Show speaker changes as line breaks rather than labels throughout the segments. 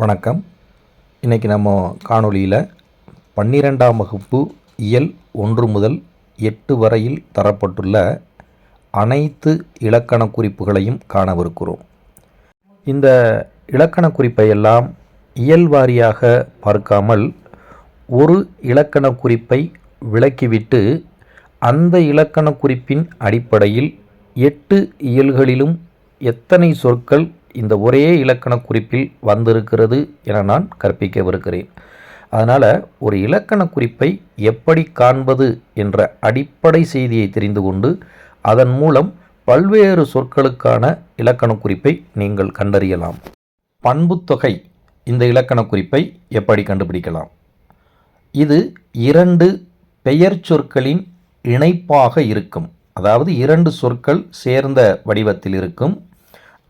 வணக்கம். இன்றைக்கி நம்ம காணொளியில் பன்னிரெண்டாம் வகுப்பு இயல் ஒன்று முதல் எட்டு வரையில் தரப்பட்டுள்ள அனைத்து இலக்கண குறிப்புகளையும் காணவிருக்கிறோம். இந்த இலக்கண குறிப்பை எல்லாம் இயல் வாரியாக பார்க்காமல் ஒரு இலக்கண குறிப்பை விளக்கிவிட்டு அந்த இலக்கண குறிப்பின் அடிப்படையில் எட்டு இயல்களிலும் எத்தனை சொற்கள் இந்த ஒரே இலக்கண குறிப்பில் வந்திருக்கிறது என நான் கற்பிக்கவிருக்கிறேன். அதனால் ஒரு இலக்கண குறிப்பை எப்படி காண்பது என்ற அடிப்படை செய்தியை தெரிந்து கொண்டு அதன் மூலம் பல்வேறு சொற்களுக்கான இலக்கண குறிப்பை நீங்கள் கண்டறியலாம். பண்புத்தொகை இந்த இலக்கண குறிப்பை எப்படி கண்டுபிடிக்கலாம்? இது இரண்டு பெயர் சொற்களின் இணைப்பாக இருக்கும். அதாவது இரண்டு சொற்கள் சேர்ந்த வடிவத்தில் இருக்கும்.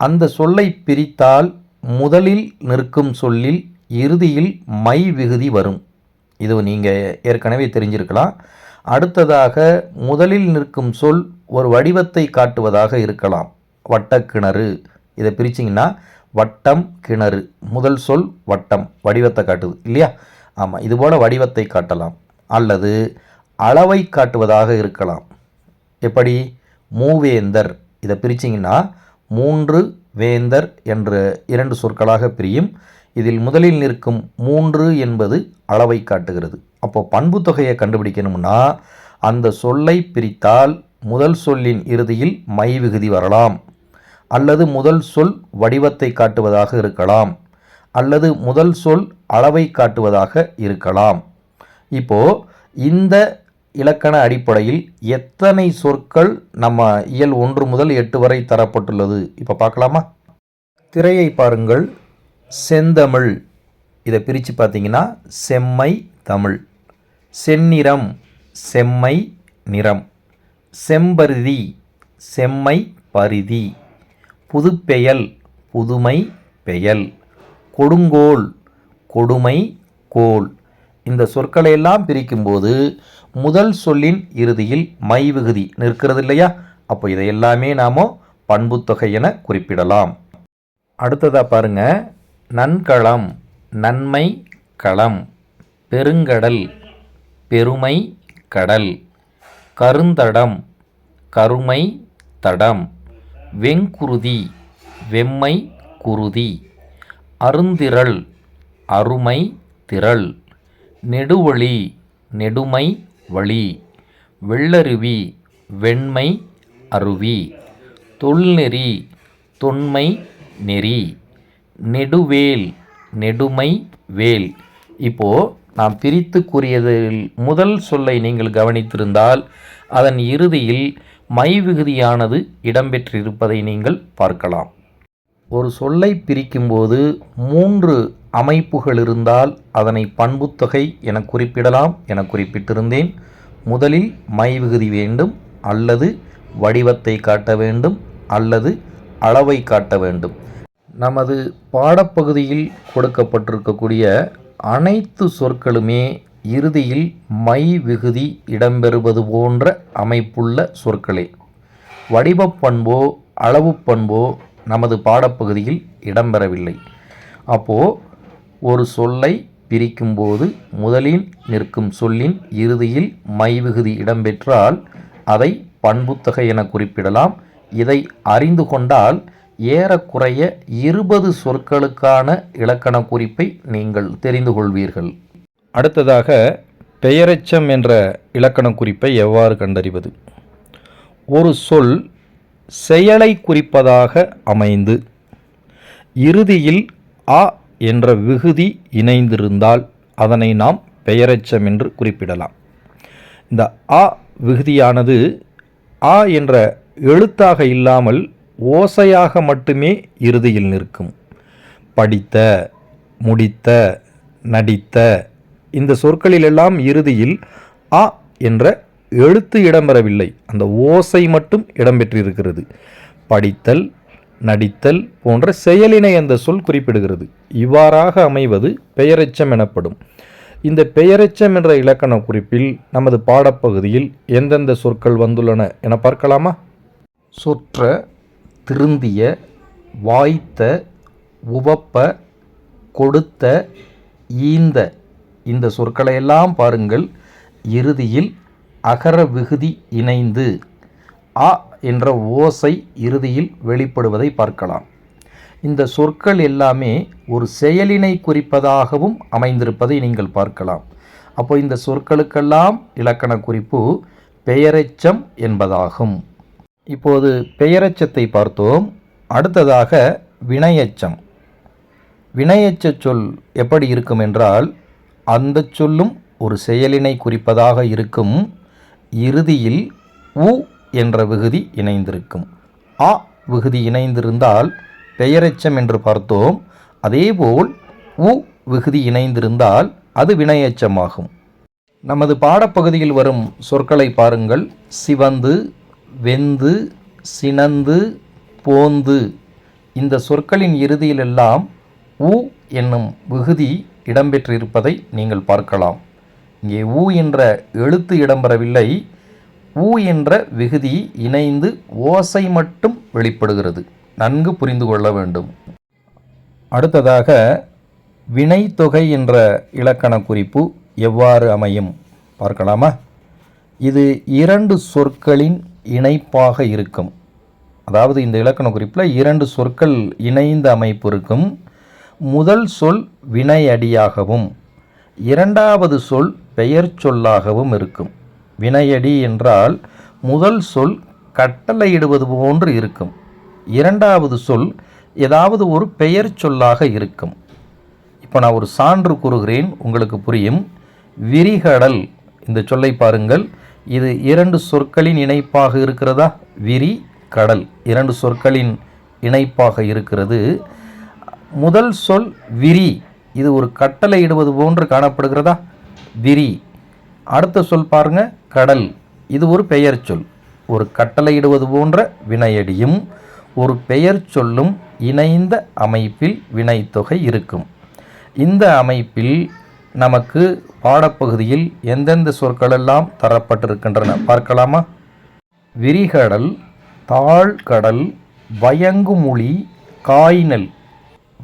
அந்த சொல்லை பிரித்தால் முதலில் நிற்கும் சொல்லில் இறுதியில் மை விகுதி வரும். இது நீங்கள் ஏற்கனவே தெரிஞ்சிருக்கலாம். அடுத்ததாக முதலில் நிற்கும் சொல் ஒரு வடிவத்தை காட்டுவதாக இருக்கலாம். வட்டக்கிணறு. இதை பிரிச்சிங்கன்னா வட்டம் கிணறு. முதல் சொல் வட்டம் வடிவத்தை காட்டுது. இல்லையா? ஆமாம் இதுபோல் வடிவத்தை காட்டலாம். அல்லது அளவை காட்டுவதாக இருக்கலாம். எப்படி? மூவேந்தர். இதை பிரிச்சிங்கன்னா மூன்று வேந்தர் என்ற இரண்டு சொற்களாக பிரியும். இதில் முதலில் நிற்கும் மூன்று என்பது அளவை காட்டுகிறது. அப்போ பண்பு தொகையை கண்டுபிடிக்கணும்னா அந்த சொல்லை பிரித்தால் முதல் சொல்லின் இறுதியில் மை விகுதி வரலாம். அல்லது முதல் சொல் வடிவத்தை காட்டுவதாக இருக்கலாம். அல்லது முதல் சொல் அளவை காட்டுவதாக இருக்கலாம். இப்போது இந்த இலக்கண அடிப்படையில் எத்தனை சொற்கள் நம்ம இயல் ஒன்று முதல் எட்டு வரை தரப்பட்டுள்ளது? இப்போ பார்க்கலாமா? திரையை பாருங்கள். செந்தமிழ். இதை பிரித்து பார்த்தீங்கன்னா செம்மை தமிழ். செந்நிறம் செம்மை நிறம். செம்பருதி செம்மை பரிதி. புதுப்பெயல் புதுமை பெயல். கொடுங்கோல் கொடுமை கோல். இந்த சொற்களையெல்லாம் பிரிக்கும்போது முதல் சொல்லின் இறுதியில் மை விகுதி நிற்கிறது இல்லையா அப்போ இதை எல்லாமே நாம் பண்புத்தொகை என குறிப்பிடலாம். அடுத்ததாக பாருங்க. நன்களம் நன்மை களம் பெருங்கடல் பெருமை கடல் கருந்தடம் கருமை தடம் வெங்குருதி வெம்மை குருதி அருந்திரள் அருமை திரள் நெடுவழி நெடுமை வழி. வெள்ளருவி வெண்மை அருவி. தொல்நெறி தொன்மை நெறி. நெடுவேல் நெடுமை வேல். இப்போது நாம் பிரித்து கூறியதில் முதல் சொல்லை நீங்கள் கவனித்திருந்தால் அதன் இறுதியில் மை விகுதியானது இடம்பெற்றிருப்பதை நீங்கள் பார்க்கலாம். ஒரு சொல்லை பிரிக்கும்போது மூன்று அமைப்புகள் இருந்தால் அதனை பண்புத்தொகை என குறிப்பிடலாம் என குறிப்பிட்டிருந்தேன். முதலில் மை விகுதி வேண்டும் அல்லது வடிவத்தை காட்ட வேண்டும் அல்லது அளவை காட்ட வேண்டும். நமது பாடப்பகுதியில் கொடுக்கப்பட்டிருக்கக்கூடிய அனைத்து சொற்களுமே இறுதியில் மை விகுதி இடம்பெறுவது போன்ற அமைப்புள்ள சொற்களே. வடிவப் பண்போ அளவு பண்போ நமது பாடப்பகுதியில் இடம்பெறவில்லை. அப்போது ஒரு சொல்லை பிரிக்கும்போது முதலில் நிற்கும் சொல்லின் இறுதியில் மைவிகுதி இடம்பெற்றால் அதை பண்புத்தகை என குறிப்பிடலாம். இதை அறிந்து கொண்டால் ஏறக்குறைய இருபது சொற்களுக்கான இலக்கண குறிப்பை நீங்கள் தெரிந்து கொள்வீர்கள். அடுத்ததாக பெயரெச்சம் என்ற இலக்கண குறிப்பை எவ்வாறு கண்டறிவது? ஒரு சொல் செயலை குறிப்பதாக அமைந்து இறுதியில் அ என்ற விகுதி இணைந்திருந்தால் அதனை நாம் பெயரெச்சம் என்று குறிப்பிடலாம். இந்த அ விகுதியானது ஆ என்ற எழுத்தாக இல்லாமல் ஓசையாக மட்டுமே இறுதியில் நிற்கும். படித்த முடித்த நடித்த இந்த சொற்களிலெல்லாம் இறுதியில் அ என்ற எழுத்து இடம்பெறவில்லை. அந்த ஓசை மட்டும் இடம்பெற்றிருக்கிறது. படித்தல் நடித்தல் போன்ற செயலினை அந்த சொல் குறிப்பிடுகிறது. இவ்வாறாக அமைவது பெயரெச்சம் எனப்படும். இந்த பெயரெச்சம் என்ற இலக்கண குறிப்பில் நமது பாடப்பகுதியில் எந்தெந்த சொற்கள் வந்துள்ளன என பார்க்கலாமா? சொற்ற திருந்திய வாய்த்த உவப்ப கொடுத்த ஈந்த இந்த சொற்களையெல்லாம் பாருங்கள். இறுதியில் அகர விகுதி இணைந்து அ என்ற ஓசை இறுதியில் வெளிப்படுவதை பார்க்கலாம். இந்த சொற்கள் எல்லாமே ஒரு செயலினை குறிப்பதாகவும் அமைந்திருப்பதை நீங்கள் பார்க்கலாம். அப்போ இந்த சொற்களுக்கெல்லாம் இலக்கண குறிப்பு பெயரெச்சம் என்பதாகும். இப்போது பெயரெச்சத்தை பார்த்தோம். அடுத்ததாக வினையச்சம். வினையச்ச சொல் எப்படி இருக்கும் என்றால் அந்த சொல்லும் ஒரு செயலினை குறிப்பதாக இருக்கும். இறுதியில் உ என்ற விகுதி இணைந்திருக்கும். ஆ விகுதி இணைந்திருந்தால் பெயரெச்சம் என்று பார்த்தோம். அதேபோல் உ விகுதி இணைந்திருந்தால் அது வினையெச்சமாகும். நமது பாடப்பகுதியில் வரும் சொற்களை பாருங்கள். சிவந்து வெந்து சினந்து போந்து. இந்த சொற்களின் இறுதியிலெல்லாம் உ என்னும் விகுதி இடம்பெற்றிருப்பதை நீங்கள் பார்க்கலாம். இங்கே உ என்ற எழுத்து இடம்பெறவில்லை. உ என்ற விகுதி இணைந்து ஓசை மட்டும் வெளிப்படுகிறது. நன்கு புரிந்து கொள்ள வேண்டும். அடுத்ததாக வினைத்தொகை என்ற இலக்கண குறிப்பு எவ்வாறு அமையும்? பார்க்கலாமா? இது இரண்டு சொற்களின் இணைப்பாக இருக்கும். அதாவது இந்த இலக்கண குறிப்பில் இரண்டு சொற்கள் இணைந்த அமைப்பு இருக்கும். முதல் சொல் வினையடியாகவும் இரண்டாவது சொல் பெயர் சொல்லாகவும் இருக்கும். வினையடி என்றால் முதல் சொல் கட்டளையிடுவது போன்று இருக்கும். இரண்டாவது சொல் ஏதாவது ஒரு பெயர் சொல்லாக இருக்கும். இப்போ நான் ஒரு சான்று கூறுகிறேன் உங்களுக்கு புரியும். விரிகடல் இந்த சொல்லை பாருங்கள். இது இரண்டு சொற்களின் இணைப்பாக இருக்கிறதா? விரி கடல் இரண்டு சொற்களின் இணைப்பாக இருக்கிறது. முதல் சொல் விரி இது ஒரு கட்டளை இடுவது போன்று காணப்படுகிறதா? விரி. அடுத்த சொல் பாருங்க கடல். இது ஒரு பெயர் சொல். ஒரு கட்டளையிடுவது போன்ற வினையடியும் ஒரு பெயர் சொல்லும் இணைந்த அமைப்பில் வினைத்தொகை இருக்கும். இந்த அமைப்பில் நமக்கு பாடப்பகுதியில் எந்தெந்த சொற்களெல்லாம் தரப்பட்டிருக்கின்றன பார்க்கலாமா? விரிகடல் தாழ்கடல் பயங்குமொழி காய்நல்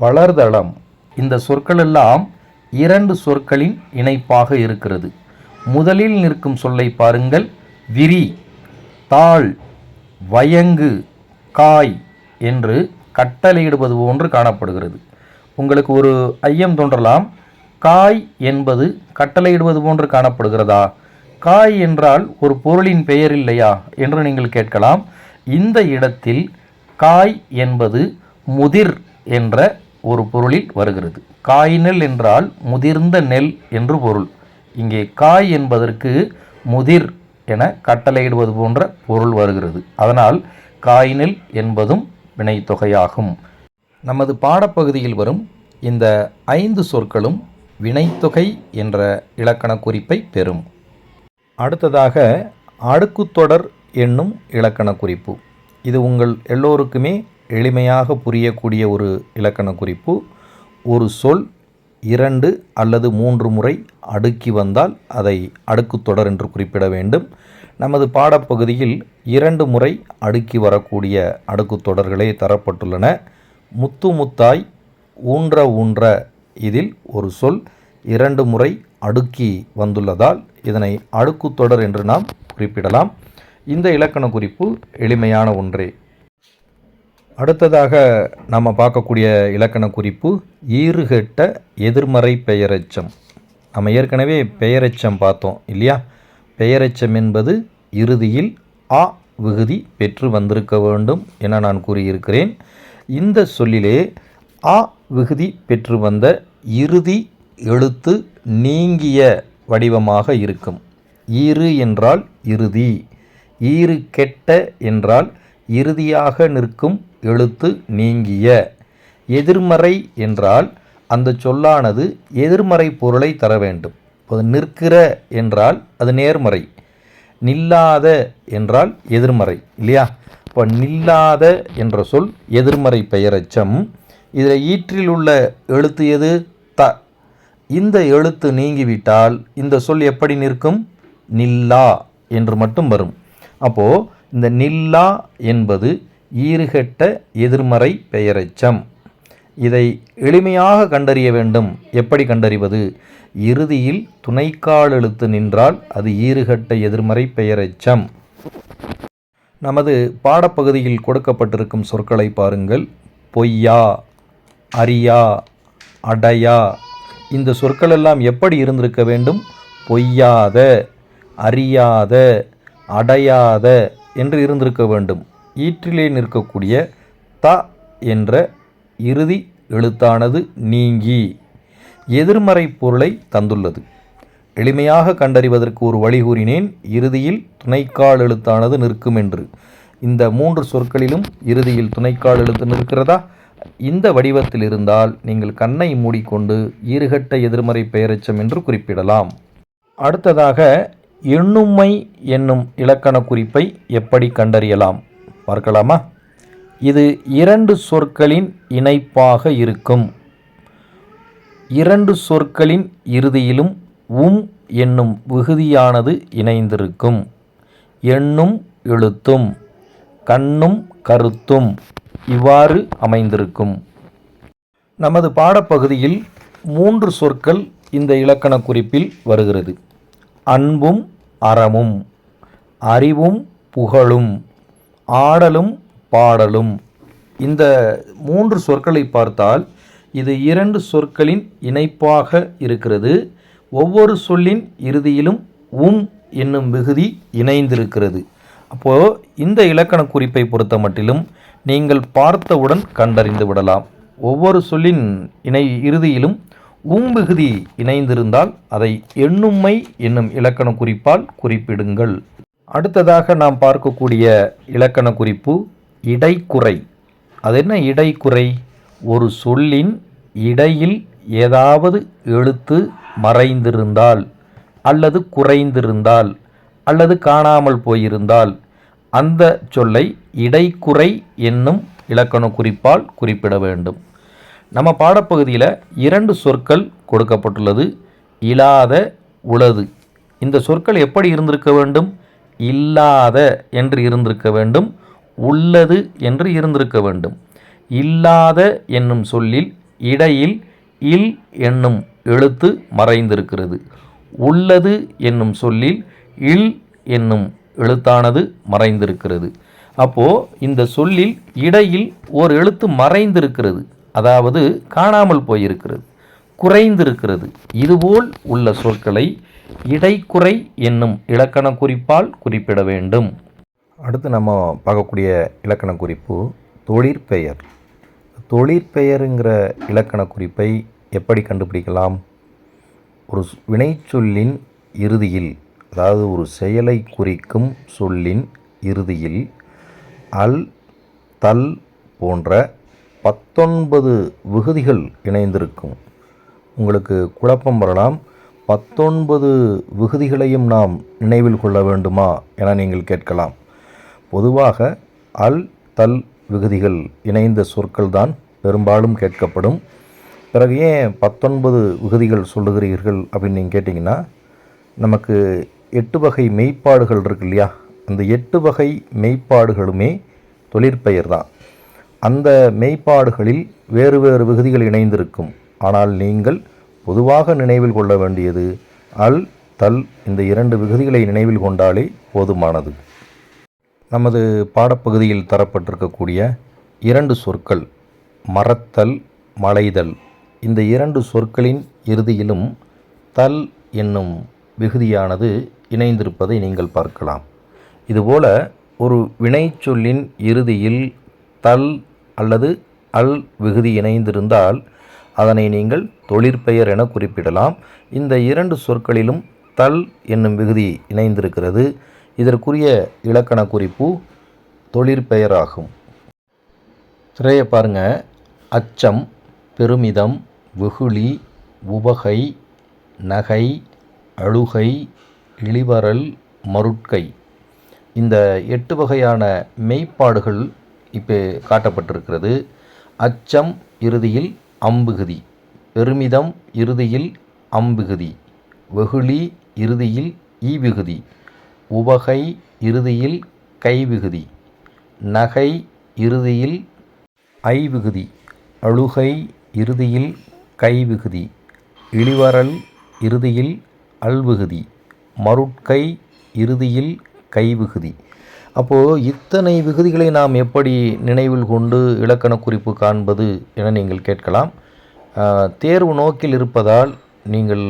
வளர்தளம். இந்த சொற்களெல்லாம் இரண்டு சொற்களின் இணைப்பாக இருக்கிறது. முதலில் நிற்கும் சொல்லை பாருங்கள். விரி தாழ் வயங்கு காய் என்று கட்டளையிடுவது போன்று காணப்படுகிறது. உங்களுக்கு ஒரு ஐயம் தோன்றலாம். காய் என்பது கட்டளையிடுவது போன்று காணப்படுகிறதா? காய் என்றால் ஒரு பொருளின் பெயர் இல்லையா என்று நீங்கள் கேட்கலாம். இந்த இடத்தில் காய் என்பது முதிர் என்ற ஒரு பொருளில் வருகிறது. காய் நெல் என்றால் முதிர்ந்த நெல் என்று பொருள். இங்கே காய் என்பதற்கு முதிர் என கட்டளையிடுவது போன்ற பொருள் வருகிறது. அதனால் காய்நெல் என்பதும் வினைத்தொகையாகும். நமது பாடப்பகுதியில் வரும் இந்த ஐந்து சொற்களும் வினைத்தொகை என்ற இலக்கண குறிப்பை பெறும். அடுத்ததாக அடுக்குத்தொடர் என்னும் இலக்கண குறிப்பு. இது உங்கள் எல்லோருக்குமே எளிமையாக புரியக்கூடிய ஒரு இலக்கண குறிப்பு. ஒரு சொல் இரண்டு அல்லது மூன்று முறை அடுக்கி வந்தால் அதை அடுக்குத்தொடர் என்று குறிப்பிட வேண்டும். நமது பாடப்பகுதியில் இரண்டு முறை அடுக்கி வரக்கூடிய அடுக்குத்தொடர்களே தரப்பட்டுள்ளன. முத்து முத்தாய் ஊன்ற ஊன்ற இதில் ஒரு சொல் இரண்டு முறை அடுக்கி வந்துள்ளதால் இதனை அடுக்குத்தொடர் என்று நாம் குறிப்பிடலாம். இந்த இலக்கண குறிப்பு எளிமையான ஒன்றே. அடுத்ததாக நம்ம பார்க்கக்கூடிய இலக்கண குறிப்பு ஈறுகெட்ட எதிர்மறை பெயரெச்சம். நம்ம ஏற்கனவே பெயரெச்சம் பார்த்தோம் இல்லையா? பெயரெச்சம் என்பது இறுதியில் ஆ விகுதி பெற்று வந்திருக்க வேண்டும் என நான் கூறியிருக்கிறேன். இந்த சொல்லிலே ஆ விகுதி பெற்று வந்த இறுதி எழுத்து நீங்கிய வடிவமாக இருக்கும். ஈறு என்றால் இறுதி ஈறு கெட்ட என்றால் இறுதியாக நிற்கும் எழுத்து நீங்கிய. எதிர்மறை என்றால் அந்த சொல்லானது எதிர்மறை பொருளை தர வேண்டும். அது நிற்கிற என்றால் அது நேர்மறை. நில்லாத என்றால் எதிர்மறை இல்லையா? இப்போ நில்லாத என்ற சொல் எதிர்மறை பெயரச்சம். இதில் ஈற்றில் உள்ள எழுத்து எது? த. இந்த எழுத்து நீங்கிவிட்டால் இந்த சொல் எப்படி நிற்கும்? நில்லா என்று மட்டும் வரும். அப்போது இந்த நில்லா என்பது ஈறுகெட்ட எதிர்மறை பெயரெச்சம். இதை எளிமையாக கண்டறிய வேண்டும். எப்படி கண்டறிவது? இறுதியில் துணைக்கால் எழுத்து நின்றால் அது ஈறுகட்ட எதிர்மறை பெயரெச்சம். நமது பாடப்பகுதியில் கொடுக்கப்பட்டிருக்கும் சொற்களை பாருங்கள். பொய்யா அரியா அடையா. இந்த சொற்கள் எல்லாம் எப்படி இருந்திருக்க வேண்டும்? பொய்யாத அறியாத அடையாத என்று இருந்திருக்க வேண்டும். ஈற்றிலே நிற்கக்கூடிய த என்ற இறுதி எழுத்தானது நீங்கி எதிர்மறை பொருளை தந்துள்ளது. எளிமையாக கண்டறிவதற்கு ஒரு வழி கூறினேன் இறுதியில் துணைக்கால் எழுத்தானது நிற்கும் என்று. இந்த மூன்று சொற்களிலும் இறுதியில் துணைக்கால் எழுத்து நிற்கிறதா? இந்த வடிவத்தில் இருந்தால் நீங்கள் கண்ணை மூடிக்கொண்டு ஈறுகட்ட எதிர்மறை பெயரெச்சம் என்று குறிப்பிடலாம். அடுத்ததாக எண்ணுமை என்னும் இலக்கண குறிப்பை எப்படி கண்டறியலாம்? பார்க்கலாமா? இது இரண்டு சொற்களின் இணைப்பாக இருக்கும். இரண்டு சொற்களின் இறுதியிலும் உம் என்னும் விகுதியானது இணைந்திருக்கும். எண்ணும் எழுத்தும் கண்ணும் கருத்தும் இவ்வாறு அமைந்திருக்கும். நமது பாடப்பகுதியில் மூன்று சொற்கள் இந்த இலக்கண குறிப்பில் வருகிறது. அன்பும் அறமும் அறிவும் புகழும். ஆடலும் பாடலும். இந்த மூன்று சொற்களை பார்த்தால் இது இரண்டு சொற்களின் இணைப்பாக இருக்கிறது. ஒவ்வொரு சொல்லின் இறுதியிலும் உம் என்னும் விகுதி இணைந்திருக்கிறது. அப்போது இந்த இலக்கண குறிப்பை பொறுத்த மட்டிலும் நீங்கள் பார்த்தவுடன் கண்டறிந்து விடலாம். ஒவ்வொரு சொல்லின் இணை இறுதியிலும் உம் விகுதி இணைந்திருந்தால் அதை எண்ணும்மை என்னும் இலக்கண குறிப்பால் குறிப்பிடுங்கள். அடுத்ததாக நாம் பார்க்கக்கூடிய இலக்கண குறிப்பு இடைக்குறை. அது என்ன இடைக்குறை? ஒரு சொல்லின் இடையில் ஏதாவது எழுத்து மறைந்திருந்தால் அல்லது குறைந்திருந்தால் அல்லது காணாமல் போயிருந்தால் அந்த சொல்லை இடைக்குறை என்னும் இலக்கண குறிப்பால் குறிப்பிட வேண்டும். நம்ம பாடப்பகுதியில் இரண்டு சொற்கள் கொடுக்கப்பட்டுள்ளது. இல்லாத உளது. இந்த சொற்கள் எப்படி இருந்திருக்க வேண்டும்? இல்லாத என்று இருந்திருக்க வேண்டும் உள்ளது என்று இருந்திருக்க வேண்டும். இல்லாத என்னும் சொல்லில் இடையில் இல் என்னும் எழுத்து மறைந்திருக்கிறது. உள்ளது என்னும் சொல்லில் இல் என்னும் எழுத்தானது மறைந்திருக்கிறது. அப்போது இந்த சொல்லில் இடையில் ஓர் எழுத்து மறைந்திருக்கிறது அதாவது காணாமல் போயிருக்கிறது குறைந்திருக்கிறது. இதுபோல் உள்ள சொற்களை இடைக்குறை என்னும் இலக்கண குறிப்பால் குறிப்பிட வேண்டும். அடுத்து நம்ம பார்க்கக்கூடிய இலக்கண குறிப்பு தொழிற்பெயர் தொழிற்பெயருங்கிற இலக்கண குறிப்பை எப்படி கண்டுபிடிக்கலாம்? ஒரு வினைச்சொல்லின் இறுதியில் அதாவது ஒரு செயலை குறிக்கும் சொல்லின் இறுதியில் அல் தல் போன்ற பத்தொன்பது விகுதிகள் இணைந்திருக்கும். உங்களுக்கு குழப்பம் வரலாம். பத்தொன்பது விகுதிகளையும் நாம் நினைவில் கொள்ள வேண்டுமா என நீங்கள் கேட்கலாம். பொதுவாக அல் தல் விகுதிகள் இணைந்த சொற்கள் தான் பெரும்பாலும் கேட்கப்படும். பிறகு ஏன் பத்தொன்பது விகுதிகள் சொல்லுகிறீர்கள் அப்படின்னு நீங்கள் கேட்டிங்கன்னா நமக்கு எட்டு வகை மெய்ப்பாடுகள் இருக்கு இல்லையா? அந்த எட்டு வகை மெய்ப்பாடுகளுமே தொழிற்பெயர் தான். அந்த மெய்ப்பாடுகளில் வேறு வேறு விகுதிகள் இணைந்திருக்கும். ஆனால் நீங்கள் பொதுவாக நினைவில் கொள்ள வேண்டியது அல் தல் இந்த இரண்டு விகுதிகளை நினைவில் கொண்டாலே போதுமானது. நமது பாடப்பகுதியில் தரப்பட்டிருக்கக்கூடிய இரண்டு சொற்கள் மறத்தல் மலைதல். இந்த இரண்டு சொற்களின் இறுதியிலும் தல் என்னும் விகுதியானது இணைந்திருப்பதை நீங்கள் பார்க்கலாம். இதுபோல ஒரு வினைச்சொல்லின் இறுதியில் தல் அல்லது அல் விகுதி இணைந்திருந்தால் அதனை நீங்கள் தொழிற்பெயர் என குறிப்பிடலாம். இந்த இரண்டு சொற்களிலும் தல் என்னும் விகுதி இணைந்திருக்கிறது. இதற்குரிய இலக்கண குறிப்பு தொழிற்பெயராகும் திரைய பாருங்க. அச்சம் பெருமிதம் வெகுளி உவகை நகை அழுகை இழிவரல் மருட்கை. இந்த எட்டு வகையான மெய்ப்பாடுகள் இப்போ காட்டப்பட்டிருக்கிறது. அச்சம் இறுதியில் அம்புகுதி. பெருமிதம் இறுதியில் அம்புகுதி. வெகுளி இறுதியில் ஈவிகுதி. உவகை இறுதியில் கைவிகுதி. நகை இறுதியில் ஐவிகுதி. அழுகை இறுதியில் கைவிகுதி. இழிவரல் இறுதியில் அல்விகுதி. மருட்கை இறுதியில் கைவிகுதி. அப்போது இத்தனை விகுதிகளை நாம் எப்படி நினைவில் கொண்டு இலக்கண குறிப்பு காண்பது என நீங்கள் கேட்கலாம். தேர்வு நோக்கில் இருப்பதால் நீங்கள்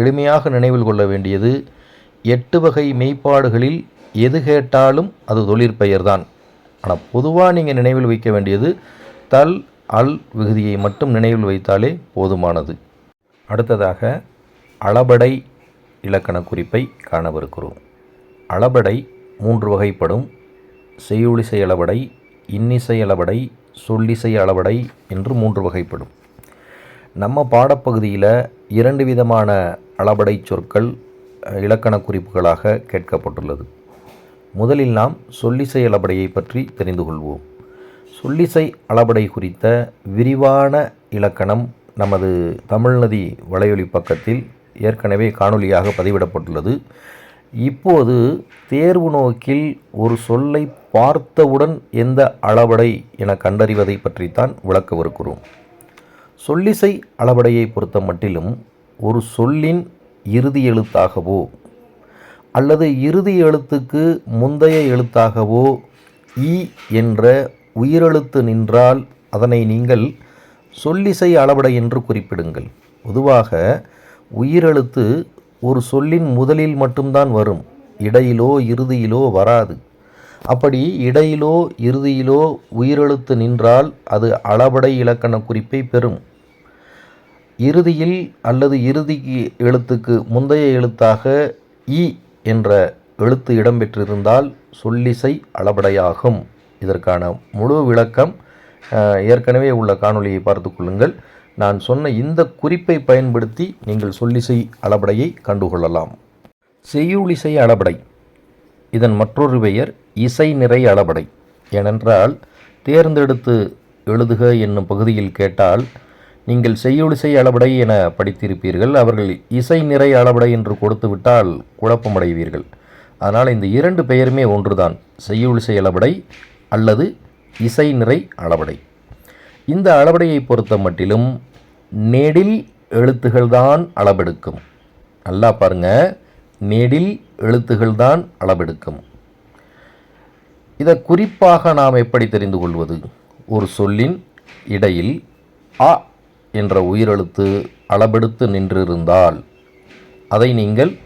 எளிமையாக நினைவில் கொள்ள வேண்டியது எட்டு வகை மெய்ப்பாடுகளில் எது கேட்டாலும் அது தொழிற்பெயர்தான் ஆனால் பொதுவாக நீங்கள் நினைவில் வைக்க வேண்டியது தல் அல் விகுதியை மட்டும் நினைவில் வைத்தாலே போதுமானது. அடுத்ததாக அளபடை இலக்கண குறிப்பை காணவிருக்கிறோம். அளபடை மூன்று வகைப்படும். செய்யுளிசை அளபடை இன்னிசை அளபடை சொல்லிசை அளபடை என்று மூன்று வகைப்படும். நம்ம பாடப்பகுதியில் இரண்டு விதமான அளபடை சொற்கள் இலக்கண குறிப்புகளாக கேட்கப்பட்டுள்ளது. முதலில் நாம் சொல்லிசை அளபடையை பற்றி தெரிந்து கொள்வோம். சொல்லிசை அளபடை குறித்த விரிவான இலக்கணம் நமது தமிழ்நதி வலையொலி பக்கத்தில் ஏற்கனவே காணொலியாக பதிவிடப்பட்டுள்ளது. இப்போது தேர்வு நோக்கில் ஒரு சொல்லை பார்த்தவுடன் எந்த அளபடை என கண்டறிவதை பற்றித்தான் விளக்கவிருக்கிறோம். சொல்லிசை அளபடையை பொறுத்த மட்டிலும் ஒரு சொல்லின் இறுதி எழுத்தாகவோ அல்லது இறுதி எழுத்துக்கு முந்தைய எழுத்தாகவோ ஈ என்ற உயிரெழுத்து நின்றால் அதனை நீங்கள் சொல்லிசை அளபடை என்று குறிப்பிடுங்கள். பொதுவாக உயிரெழுத்து ஒரு சொல்லின் முதலில் மட்டும்தான் வரும். இடையிலோ இறுதியிலோ வராது. அப்படி இடையிலோ இறுதியிலோ உயிரெழுத்து நின்றால் அது அளபடை இலக்கண குறிப்பை பெறும். இறுதியில் அல்லது இறுதி எழுத்துக்கு முந்தைய எழுத்தாக இ என்ற எழுத்து இடம்பெற்றிருந்தால் சொல்லிசை அளபடையாகும். இதற்கான முழு விளக்கம் ஏற்கனவே உள்ள காணொளியை பார்த்து கொள்ளுங்கள். நான் சொன்ன இந்த குறிப்பை பயன்படுத்தி நீங்கள் சொல்லிசை அளபடையை கண்டுகொள்ளலாம். செய்யுளிசை அளபடை. இதன் மற்றொரு பெயர் இசை நிறை அளபடை. ஏனென்றால் தேர்ந்தெடுத்து எழுதுக என்னும் பகுதியில் கேட்டால் நீங்கள் செய்யுளிசை அளபடை என படித்திருப்பீர்கள். அவர்கள் இசை நிறை அளபடை என்று கொடுத்துவிட்டால் குழப்பமடைவீர்கள். அதனால் இந்த இரண்டு பெயருமே ஒன்றுதான். செய்யுளிசை அளபடை அல்லது இசை நிறை அளபடை. இந்த அளபடையை பொறுத்த மட்டிலும் நெடில் எழுத்துகள்தான் அளபெடுக்கும் நல்லா பாருங்க. நெடில் எழுத்துகள்தான் அளபெடுக்கும் இதை குறிப்பாக நாம் எப்படி தெரிந்து கொள்வது? ஒரு சொல்லின் இடையில் அ என்ற உயிரெழுத்து அளபெடுத்து நின்றிருந்தால் அதை நீங்கள்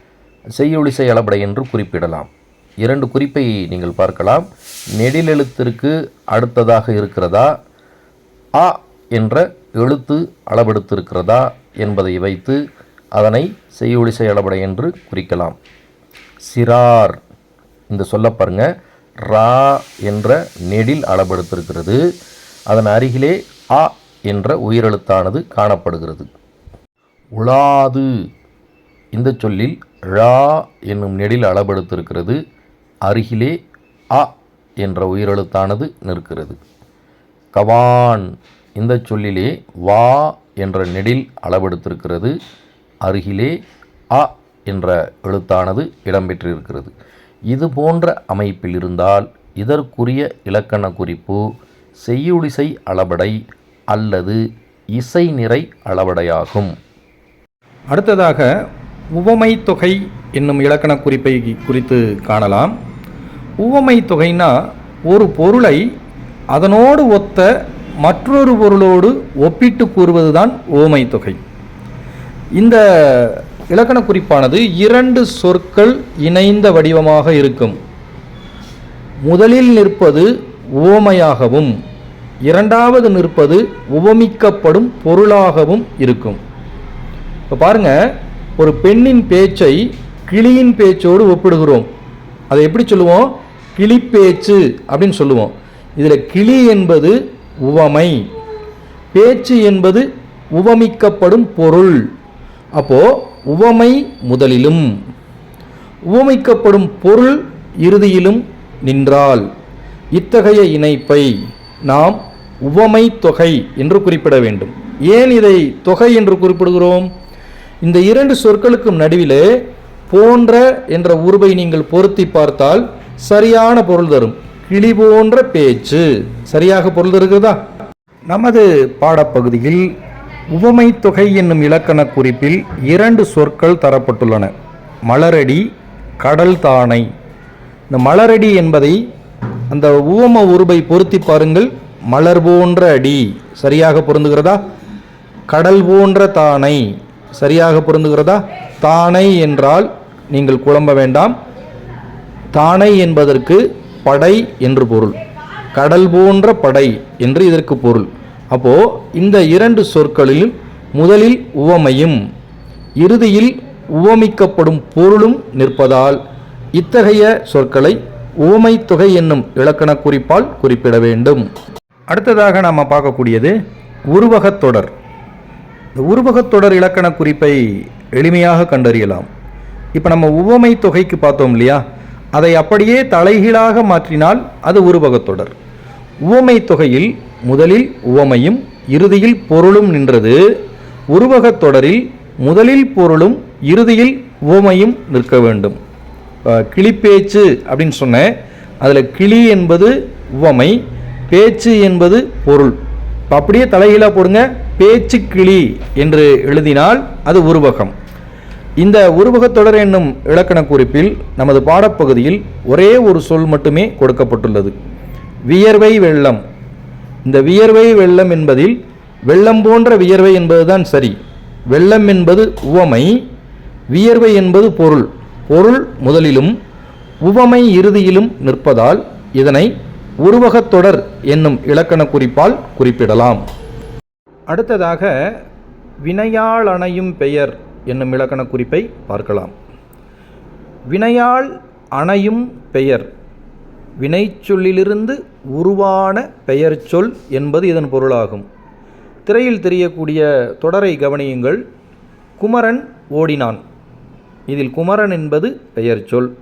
செய்யொளிசை அளபடை என்று குறிப்பிடலாம். இரண்டு குறிப்பை நீங்கள் பார்க்கலாம். நெடிலெழுத்திற்கு அடுத்ததாக இருக்கிறதா? ஆ என்ற எழுத்து அளபெடுத்திருக்கிறதா என்பதை வைத்து அதனை செய்யொழிசை அளபடை என்று குறிக்கலாம். சிறார் இந்த சொல்ல பாருங்க. ரா என்ற நெடில் அளபெடுத்திருக்கிறது அதன் அருகிலே ஆ என்ற உயிரெழுத்தானது காணப்படுகிறது. உலாது இந்த சொல்லில் ழா என்னும் நெடில் அளபெடுத்திருக்கிறது அருகிலே அ என்ற உயிரெழுத்தானது நிற்கிறது. கவான் இந்த சொல்லிலே வா என்ற நெடில் அளவெடுத்திருக்கிறது அருகிலே அ என்ற எழுத்தானது இடம்பெற்றிருக்கிறது. இது போன்ற அமைப்பில் இருந்தால் இதற்குரிய இலக்கண குறிப்பு செய்யுளிசை அளபடை அல்லது இசை நிறை அளபடையாகும். அடுத்ததாக உவமை தொகை என்னும் இலக்கண குறிப்பை குறித்து காணலாம். உவமை தொகைனா ஒரு பொருளை அதனோடு ஒத்த மற்றொரு பொருளோடு ஒப்பிட்டு கூறுவதுதான் ஓமை தொகை. இந்த இலக்கண குறிப்பானது இரண்டு சொற்கள் இணைந்த வடிவமாக இருக்கும். முதலில் நிற்பது உவமையாகவும் இரண்டாவது நிற்பது உவமிக்கப்படும் பொருளாகவும் இருக்கும். இப்போ பாருங்க ஒரு பெண்ணின் பேச்சை கிளியின் பேச்சோடு ஒப்பிடுகிறோம். அதை எப்படி சொல்லுவோம்? கிளிப்பேச்சு அப்படின்னு சொல்லுவோம். இதில் கிளி என்பது உவமை. பேச்சு என்பது உவமிக்கப்படும் பொருள். அப்போ உவமை முதலிலும். உவமிக்கப்படும் பொருள் இறுதியிலும் நின்றால். இத்தகைய இணைப்பை நாம் உவமை தொகை என்று குறிப்பிட வேண்டும். ஏன் இதை தொகை என்று குறிப்பிடுகிறோம்? இந்த இரண்டு சொற்களுக்கும் நடுவிலே போன்ற என்ற உருவை நீங்கள் பொருத்தி பார்த்தால் சரியான பொருள் தரும். கிளி போன்ற பேச்சு. சரியாக பொருள் தருகிறதா நமது பாடப்பகுதியில் உவமை தொகை என்னும் இலக்கண குறிப்பில் இரண்டு சொற்கள் தரப்பட்டுள்ளன. மலரடி கடல் தானை. இந்த மலரடி என்பதை அந்த உவம உருபை பொருத்தி பாருங்கள். மலர் போன்ற அடி. சரியாக பொருந்துகிறதா? கடல் போன்ற தானை. சரியாக பொருந்துகிறதா? தானை என்றால் நீங்கள் குழம்ப வேண்டாம். தானை என்பதற்கு படை என்று பொருள். கடல் போன்ற படை என்று இதற்கு பொருள். அப்போ இந்த இரண்டு சொற்களில் முதலில் உவமையும் இறுதியில் உவமிக்கப்படும் பொருளும் நிற்பதால் இத்தகைய சொற்களை உவமை தொகை என்னும் இலக்கண குறிப்பால் குறிப்பிட வேண்டும். அடுத்ததாக நாம் பார்க்கக்கூடியது உருவகத் தொடர். இந்த உருவகத் தொடர் இலக்கண குறிப்பை எளிமையாக கண்டறியலாம். இப்போ நம்ம உவமை தொகைக்கு பார்த்தோம் இல்லையா? அதை அப்படியே தலைகீழாக மாற்றினால் அது உருவகத் தொடர் உவமை தொகையில் முதலில் உவமையும் இறுதியில் பொருளும் நின்றது. உருவகத் தொடரில் முதலில் பொருளும் இறுதியில் உவமையும் நிற்க வேண்டும். கிளிப்பேச்சு அப்படின்னு சொன்னேன் அதில் கிளி என்பது உவமை பேச்சு என்பது பொருள். இப்போ அப்படியே தலைகீழாக போடுங்க. பேச்சு கிளி என்று எழுதினால் அது உருவகம். இந்த உருவகத் தொடர் என்னும் இலக்கண குறிப்பில் நமது பாடப்பகுதியில் ஒரே ஒரு சொல் மட்டுமே கொடுக்கப்பட்டுள்ளது. வியர்வை வெள்ளம். இந்த வியர்வை வெள்ளம் என்பதில் வெள்ளம் போன்ற வியர்வை என்பதுதான் சரி. வெள்ளம் என்பது உவமை வியர்வை என்பது பொருள். பொருள் முதலிலும் உவமை இறுதியிலும் நிற்பதால் இதனை உருவகத்தொடர் என்னும் இலக்கண குறிப்பால் குறிப்பிடலாம். அடுத்ததாக வினையாளணையும் பெயர். என்னும் இலக்கண குறிப்பை பார்க்கலாம். வினையால் அணையும் பெயர் வினைச்சொல்லிலிருந்து உருவான பெயர் சொல் என்பது இதன் பொருளாகும். திரையில் தெரியக்கூடிய தொடரை கவனியுங்கள். குமரன் ஓடினான். இதில் குமரன் என்பது பெயர் சொல்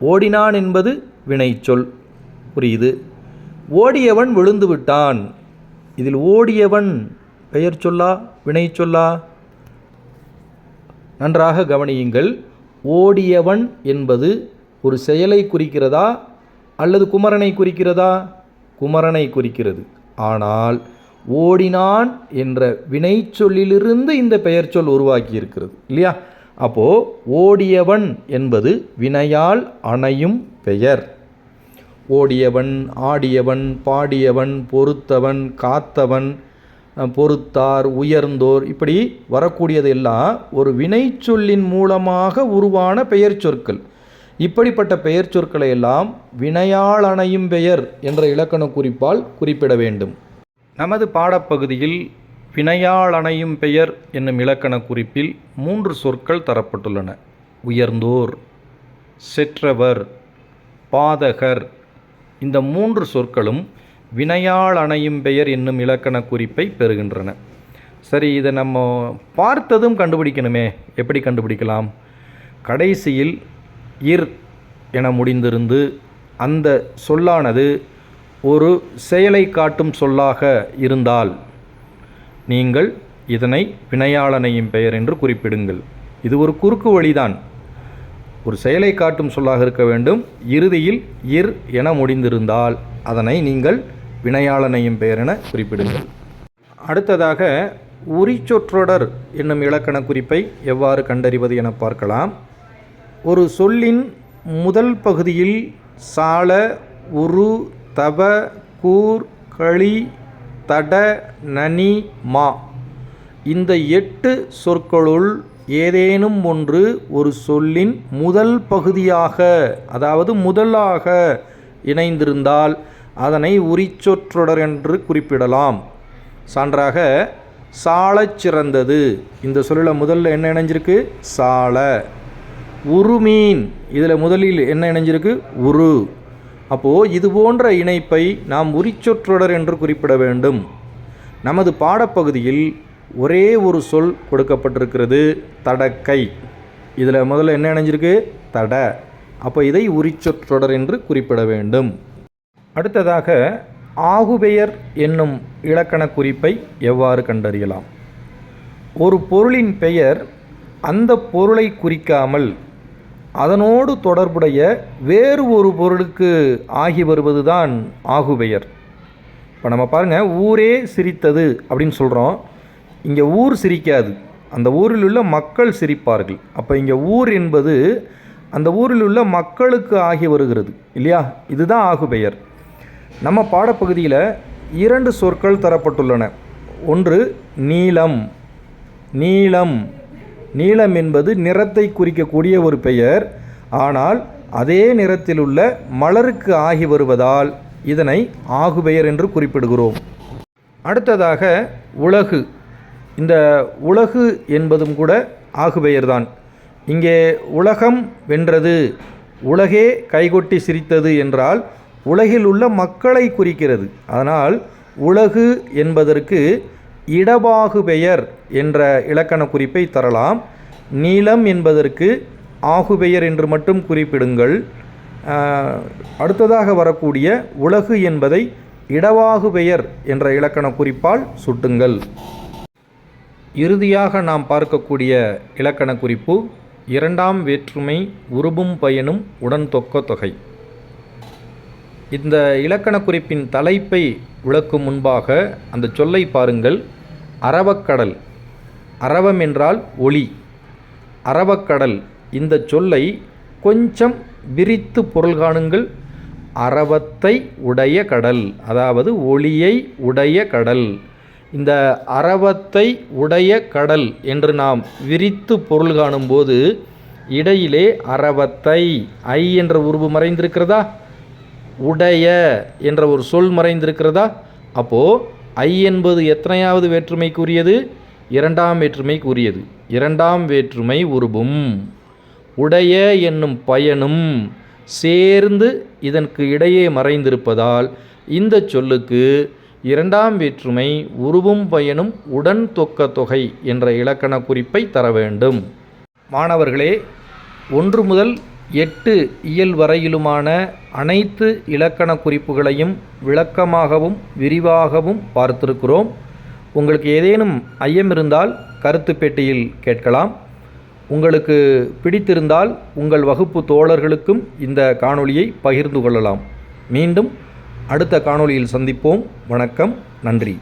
ஓடினான் என்பது வினைச்சொல் புரியுது? ஓடியவன் விழுந்து விட்டான் இதில் ஓடியவன் பெயர் சொல்லா வினை சொல்லா? நன்றாக கவனியுங்கள். ஓடியவன் என்பது ஒரு செயலை குறிக்கிறதா? அல்லது குமரனை குறிக்கிறதா? குமரனை குறிக்கிறது. ஆனால் ஓடினான் என்ற வினைச்சொல்லிலிருந்து இந்த பெயர் சொல் உருவாக்கி இருக்கிறது இல்லையா? அப்போது ஓடியவன் என்பது வினையால் அணையும் பெயர். ஓடியவன் ஆடியவன் பாடியவன் பொறுத்தவன் காத்தவன் பொறுத்தார் உயர்ந்தோர். இப்படி வரக்கூடியதெல்லாம் ஒரு வினைச்சொல்லின் மூலமாக உருவான பெயர் சொற்கள். இப்படிப்பட்ட பெயர் சொற்களை எல்லாம் வினையால் அணையும் பெயர் என்ற இலக்கண குறிப்பால் குறிப்பிட வேண்டும். நமது பாடப்பகுதியில் வினையால் அணையும் பெயர் என்னும் இலக்கண குறிப்பில் மூன்று சொற்கள் தரப்பட்டுள்ளன. உயர்ந்தோர் செற்றவர் பாதகர். இந்த மூன்று சொற்களும் வினையால் அணையும் பெயர் என்னும் இலக்கண குறிப்பை பெறுகின்றன. சரி இதை நம்ம பார்த்ததும் கண்டுபிடிக்கணுமே. எப்படி கண்டுபிடிக்கலாம்? கடைசியில் இர் என முடிந்திருந்து அந்த சொல்லானது ஒரு செயலை காட்டும் சொல்லாக இருந்தால் நீங்கள் இதனை வினையாளனையும் பெயர் என்று குறிப்பிடுங்கள். இது ஒரு குறுக்கு வழிதான். ஒரு செயலை காட்டும் சொல்லாக இருக்க வேண்டும். இறுதியில் இர் என முடிந்திருந்தால் அதனை நீங்கள் வினையாளனையும் பெயரென குறிப்பிடுங்கள். அடுத்ததாக உரிச்சொற்றொடர் என்னும் இலக்கண குறிப்பை எவ்வாறு கண்டறிவது என பார்க்கலாம். ஒரு சொல்லின் முதல் பகுதியில் சால உரு தப கூர் களி தட நனி மா. இந்த எட்டு சொற்களுள் ஏதேனும் ஒன்று ஒரு சொல்லின் முதல் பகுதியாக அதாவது முதலாக இணைந்திருந்தால் அதனை உரிச்சொற்றொடர் என்று குறிப்பிடலாம். சான்றாக சாலச் சிறந்தது. இந்த சொல்லில் முதல்ல என்ன இணைஞ்சிருக்கு? சால. உருமீன் இதில் முதலில் என்ன இணைஞ்சிருக்கு? உரு. அப்போது இது போன்ற இணைப்பை நாம் உரிச்சொற்றொடர் என்று குறிப்பிட வேண்டும். நமது பாடப்பகுதியில் ஒரே ஒரு சொல் கொடுக்கப்பட்டிருக்கிறது தடக்கை. இதில் முதல்ல என்ன இணைஞ்சிருக்கு? தட. அப்போ இதை உரிச்சொற்றொடர் என்று குறிப்பிட வேண்டும். அடுத்ததாக ஆகுபெயர் என்னும் இலக்கண குறிப்பை எவ்வாறு கண்டறியலாம்? ஒரு பொருளின் பெயர் அந்த பொருளை குறிக்காமல் அதனோடு தொடர்புடைய வேறு ஒரு பொருளுக்கு ஆகி வருவதுதான் ஆகுபெயர். இப்போ நம்ம பாருங்கள் ஊரே சிரித்தது அப்படின்னு சொல்கிறோம் இங்கே ஊர் சிரிக்காது. அந்த ஊரில் உள்ள மக்கள் சிரிப்பார்கள். அப்போ இங்கே ஊர் என்பது அந்த ஊரில் உள்ள மக்களுக்கு ஆகி வருகிறது இல்லையா? இதுதான் ஆகு பெயர் நம்ம பாடப்பகுதியில் இரண்டு சொற்கள் தரப்பட்டுள்ளன. ஒன்று நீலம் நீலம் நீலம் என்பது நிறத்தை குறிக்கக்கூடிய ஒரு பெயர். ஆனால் அதே நிறத்தில் உள்ள மலருக்கு ஆகி வருவதால் இதனை ஆகுபெயர் என்று குறிப்பிடுகிறோம். அடுத்ததாக உலகு. இந்த உலகு என்பதும் கூட ஆகுபெயர்தான். இங்கே உலகம் வென்றது. உலகே கைகொட்டி சிரித்தது என்றால் உலகில் உள்ள மக்களை குறிக்கிறது. அதனால் உலகு என்பதற்கு இடபாகு பெயர் என்ற இலக்கண குறிப்பை தரலாம். நீளம் என்பதற்கு ஆகுபெயர் என்று மட்டும் குறிப்பிடுங்கள். அடுத்ததாக வரக்கூடிய உலகு என்பதை இடவாகு பெயர் என்ற இலக்கண குறிப்பால் சுட்டுங்கள். இறுதியாக நாம் பார்க்கக்கூடிய இலக்கண குறிப்பு இரண்டாம் வேற்றுமை உருபும் பயனும் உடன் தொக்க தொகை இந்த இலக்கண குறிப்பின் தலைப்பை விளக்கும் முன்பாக அந்த சொல்லை பாருங்கள். அரவக்கடல். அரவம் என்றால் ஒளி. அரவக்கடல். இந்த சொல்லை கொஞ்சம் விரித்து பொருள் காணுங்கள். அரவத்தை உடைய கடல். அதாவது ஒளியை உடைய கடல். இந்த அரவத்தை உடைய கடல் என்று நாம் விரித்து பொருள் காணும்போது இடையிலே அரவத்தை ஐ என்ற உருவு மறைந்திருக்கிறதா? உடைய என்ற ஒரு சொல் மறைந்திருக்கிறதா? அப்போ ஐ என்பது எத்தனையாவது வேற்றுமைக்குரியது? இரண்டாம் வேற்றுமைக்குரியது. இரண்டாம் வேற்றுமை உருபும். உடைய என்னும் பயனும் சேர்ந்து இதற்கு இடையே மறைந்திருப்பதால் இந்த சொல்லுக்கு இரண்டாம் வேற்றுமை உருவும் பயனும் உடன் தொக்க தொகை என்ற இலக்கண குறிப்பை தர வேண்டும். மாணவர்களே ஒன்று முதல் எட்டு இயல் வரையிலுமான அனைத்து இலக்கண குறிப்புகளையும் விளக்கமாகவும் விரிவாகவும் பார்த்திருக்கிறோம். உங்களுக்கு ஏதேனும் ஐயம் இருந்தால் கருத்து பெட்டியில் கேட்கலாம். உங்களுக்கு பிடித்திருந்தால் உங்கள் வகுப்பு தோழர்களுக்கும் இந்த காணொளியை பகிர்ந்து கொள்ளலாம். மீண்டும் அடுத்த காணொளியில் சந்திப்போம். வணக்கம். நன்றி.